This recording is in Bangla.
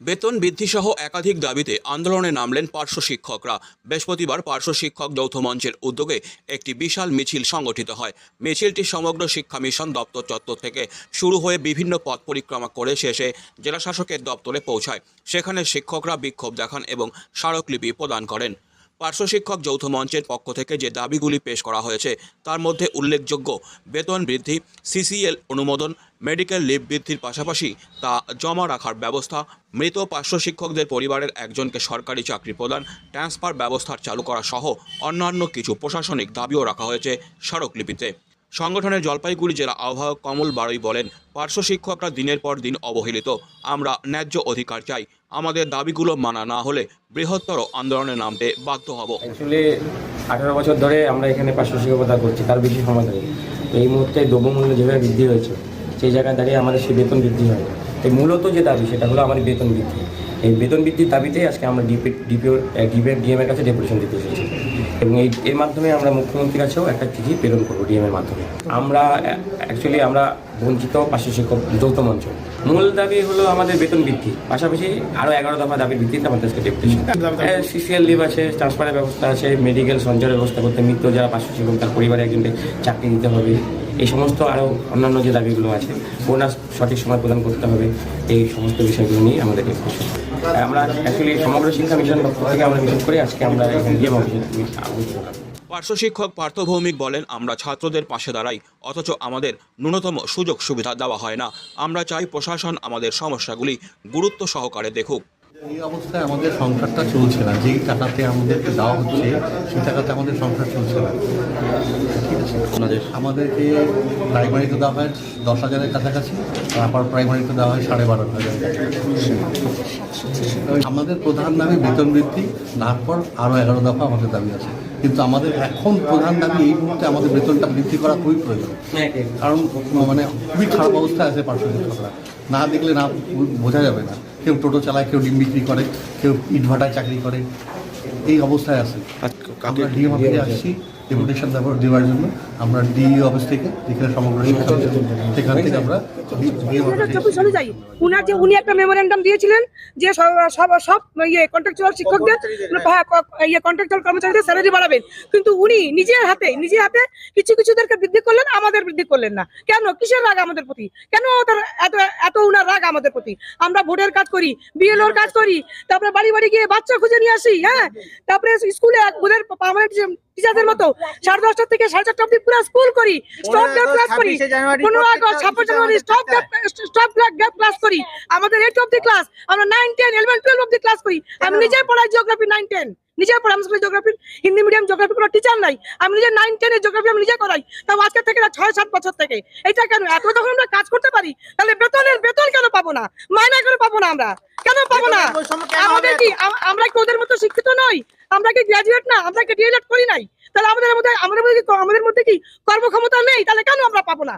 বেতন বৃদ্ধি সহ একাধিক দাবিতে আন্দোলনে নামলেন পার্শ্ব শিক্ষকরা। বৃহস্পতিবার পার্শ্ব শিক্ষক যৌথ মঞ্চের উদ্যোগে একটি বিশাল মিছিল সংগঠিত হয়। মিছিলটি সমগ্র শিক্ষা মিশন দপ্তর চত্বর থেকে শুরু হয়ে বিভিন্ন পথ পরিক্রমা করে শেষে জেলাশাসকের দপ্তরে পৌঁছায়। সেখানে শিক্ষকরা বিক্ষোভ দেখান এবং স্মারকলিপি প্রদান করেন। পার্শ্ব শিক্ষক যৌথ মঞ্চের পক্ষ থেকে যে দাবিগুলি পেশ করা হয়েছে, তার মধ্যে উল্লেখযোগ্য বেতন বৃদ্ধি, সিসিএল অনুমোদন, মেডিকেল লিভ বৃদ্ধির পাশাপাশি তা জমা রাখার ব্যবস্থা, মৃত পার্শ্ব শিক্ষকদের পরিবারের একজনকে সরকারি চাকরি প্রদান, ট্রান্সফার ব্যবস্থার চালু করা সহ অন্যান্য কিছু প্রশাসনিক দাবিও রাখা হয়েছে স্মারকলিপিতে। সংগঠনের জলপাইগুড়ি জেলা আহ্বায়ক কমল বারই বলেন, পার্শ্ব শিক্ষকরা দিনের পর দিন অবহেলিত। আমরা ন্যায্য অধিকার চাই। আমাদের দাবিগুলো মানা না হলে বৃহত্তর আন্দোলনে নামতে বাধ্য হব। অ্যাকচুয়ালি আঠারো বছর ধরে আমরা এখানে পার্শ্ব শিক্ষকতা করছি, তার বেশি সময় ধরে। এই মুহূর্তে দ্রব্যমূল্য যেভাবে বৃদ্ধি হয়েছে, সেই জায়গায় দাঁড়িয়ে আমাদের সেই বেতন বৃদ্ধি হয়। এই মূলত যে দাবি, সেটা হলো আমাদের বেতন বৃদ্ধি। এই বেতন বৃদ্ধির দাবিতেই আজকে আমরা ডিপি ডিপিও ডিপিও ডিএমের কাছে ডেপুটেশন দিতে এসেছি। এবং এই এর মাধ্যমে আমরা মুখ্যমন্ত্রীর কাছেও একটা চিঠি প্রেরণ করব ডিএমের মাধ্যমে। আমরা অ্যাকচুয়ালি আমরা বঞ্চিত পার্শ্ব শিক্ষক যৌথ মঞ্চ মূল দাবি হলো আমাদের বেতন বৃদ্ধি। পাশাপাশি আরও এগারো দফা দাবির ভিত্তিতে আমাদের সিসিএল লিভ আছে ট্রান্সফারের ব্যবস্থা আছে মেডিকেল সঞ্চয়ের ব্যবস্থা করতে মৃত্যু যারা পার্শ্ব শিক্ষক তার পরিবারে একজনকে চাকরি দিতে হবে। এই সমস্ত আরও অন্যান্য যে দাবিগুলো আছে বোনাস সঠিক সময় প্রদান করতে হবে। এই সমস্ত বিষয়গুলো নিয়ে আমাদের ডেপুটেশন আমরা অ্যাকচুয়ালি সমগ্র শিক্ষা মিশন থেকে আমরা মিশন আজকে আমরা। পার্শ্ব শিক্ষক পার্থ ভৌমিক বলেন, আমরা ছাত্রদের পাশে দাঁড়াই, অথচ আমাদের ন্যূনতম সুযোগ সুবিধা দেওয়া হয় না আমরা চাই প্রশাসন আমাদের সমস্যাগুলি গুরুত্ব সহকারে দেখুক এই অবস্থায় আমাদের সংসারটা চলছে না। যেই টাকাতে আমাদেরকে দেওয়া হচ্ছে সেই টাকাতে আমাদের সংসার চলছে না। ঠিক আছে? আমাদের আমাদেরকে প্রাইমারিতে দেওয়া হয় দশ হাজারের কাছাকাছি আর আপার প্রাইমারিতে দেওয়া হয় সাড়ে বারো হাজার। আমাদের প্রধান দাবি বেতন বৃদ্ধি না তারপর আরও এগারো দফা আমাদের দাবি আছে। কিন্তু আমাদের এখন প্রধান দাবি এই মুহূর্তে আমাদের বেতনটা বৃদ্ধি করা খুবই প্রয়োজন। কারণ মানে খুবই খারাপ অবস্থায় আছে পার্শ্ব শিক্ষকরা। না দেখলে না বোঝা যাবে না। কেউ টোটো চালায় কেউ ডিম বিক্রি করে কেউ ইটভাটায় চাকরি করে এই অবস্থায় আছে। আমরা ডিএম অফিসে আসছি। ডেপুটেশন দেওয়ার দেওয়ার জন্য আমরা ডিই অফিস থেকে যেখানে সমগ্র সেখান থেকে আমরা চব্বিশ সালে যাই। উনার যে উনি একটা মেমোরেন্ডাম দিয়েছিলেন যে সব সব সব ইয়ে কন্ট্রাকচুয়াল শিক্ষকদের হ্যাঁ, ক- ইয়ে কন্ট্রাকচুয়াল কর্মচারীদের স্যালারি বাড়াবেন। কিন্তু উনি নিজের হাতে নিজের হাতে কিছু কিছুদেরকে বৃদ্ধি করলেন আমাদের বৃদ্ধি করলেন না। কেন? কিসের রাগ আমাদের প্রতি? কেন তার এত এত উনার রাগ আমাদের প্রতি? আমরা ভোটের কাজ করি বিএলওর কাজ করি তারপরে বাড়ি বাড়ি গিয়ে বাচ্চা খুঁজে নিয়ে আসি হ্যাঁ? তারপরে স্কুলে পার্মানেন্ট টিচারদের মতো। সাড়ে দশটা থেকে সাড়ে চারটা অব্দি পুরো স্কুল করি। স্টপ ক্লাস করি। পনেরো আগস্ট ছাব্বিশ জানুয়ারি স্টপ স্টপ গ্যাপ ক্লাস করি। আমাদের এইট অব্দি ক্লাস আমরা নাইন টেন ইলেভেন টুয়েলভ অব্দি ক্লাস করি। আমি নিজেই পড়াই জিওগ্রাফি নাইন টেন নিজে পড়াই আমার জিওগ্রাফি হিন্দি মিডিয়াম জিওগ্রাফি কোনো টিচার নাই। আমি নিজে নাইন টেনের জিওগ্রাফি আমি নিজে করাই। তাও আজকে থেকে না ছয় সাত বছর থেকে। এটা কেন? এত যখন আমরা কাজ করতে পারি তাহলে বেতনের বেতন কেন পাবো না? মাইনা কেন পাবো না আমরা? কেন পাবো না? আমাদের কি আমরা কি ওদের মতো শিক্ষিত নই? আমরা কি গ্রাজুয়েট না আমরা কি ডিএলএড করি নাই। তাহলে আমাদের মধ্যে আমাদের মধ্যে কি আমাদের মধ্যে কি কর্মক্ষমতা নেই? তাহলে কেন আমরা পাবো না?